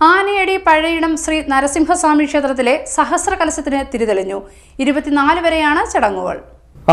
ആനയടി പഴയിടം ശ്രീ നരസിംഹസ്വാമി ക്ഷേത്രത്തിലെ സഹസ്രകലശത്തിന് തിരിതെളിഞ്ഞു. ഇരുപത്തിനാല് വരെയാണ് ചടങ്ങുകൾ.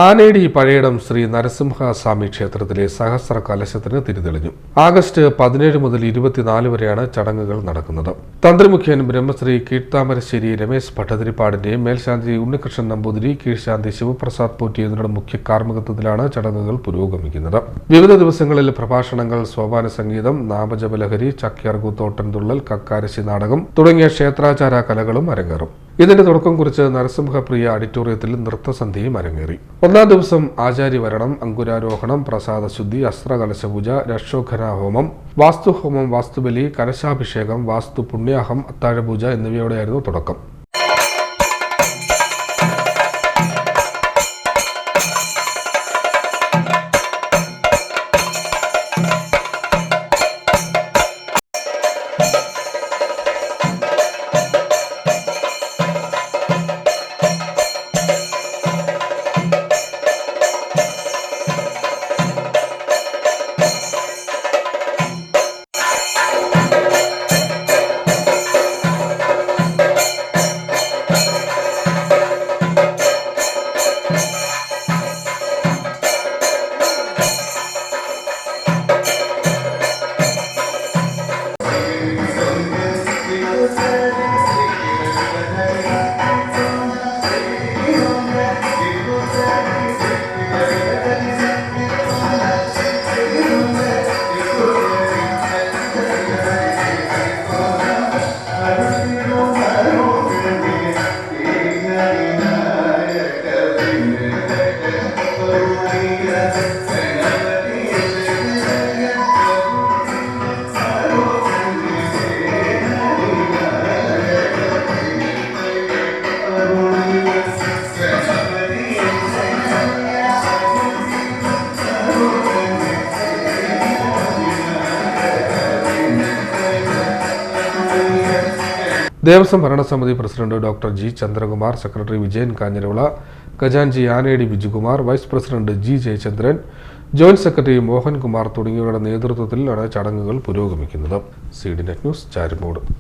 ആനേടി പഴയിടം ശ്രീ നരസിംഹസ്വാമി ക്ഷേത്രത്തിലെ സഹസ്ര കലശത്തിന് തിരിതെളിഞ്ഞു. ആഗസ്റ്റ് പതിനേഴ് മുതൽ ഇരുപത്തിനാല് വരെയാണ് ചടങ്ങുകൾ നടക്കുന്നത്. തന്ത്രിമുഖ്യൻ ബ്രഹ്മശ്രീ കീഴ്ത്താമരശ്ശേരി രമേശ് ഭട്ടതിരിപ്പാടിന്റെയും മേൽശാന്തി ഉണ്ണികൃഷ്ണൻ നമ്പൂതിരി കീഴ്ശാന്തി ശിവപ്രസാദ് പോറ്റി എന്നിവരുടെ മുഖ്യ കാർമ്മികത്വത്തിലാണ് ചടങ്ങുകൾ പുരോഗമിക്കുന്നത്. വിവിധ ദിവസങ്ങളിൽ പ്രഭാഷണങ്ങൾ സോപാന സംഗീതം നാമജപലഹരി ചക്യാർകൂത്തോട്ടൻ തുള്ളൽ കക്കാരശി നാടകം തുടങ്ങിയ ക്ഷേത്രാചാര കലകളും അരങ്ങേറും. ഇതിന്റെ തുടക്കം കുറിച്ച് നരസിംഹപ്രിയ ഓഡിറ്റോറിയത്തിൽ നൃത്തസന്ധ്യയും അരങ്ങേറി. ഒന്നാം ദിവസം ആചാര്യവരണം അങ്കുരാരോഹണം പ്രസാദശുദ്ധി അസ്ത്രകലശപൂജ രക്ഷോഘന ഹോമം വാസ്തുഹോമം വാസ്തുബലി കലശാഭിഷേകം വാസ്തു പുണ്യാഹം അത്താഴപൂജ എന്നിവയോടെയായിരുന്നു തുടക്കം. ദേവസ്വം ഭരണസമിതി president doctor G Chandrakumar secretary Vijayan Kanjiravila ഖജാൻജി Anedi Bijukumar vice president G Jayachandran joint secretary Mohankumar തുടങ്ങിയവരുടെ നേതൃത്വത്തിലാണ് ചടങ്ങുകൾ പുരോഗമിക്കുന്നത്. C D net news ചാരിമോട്.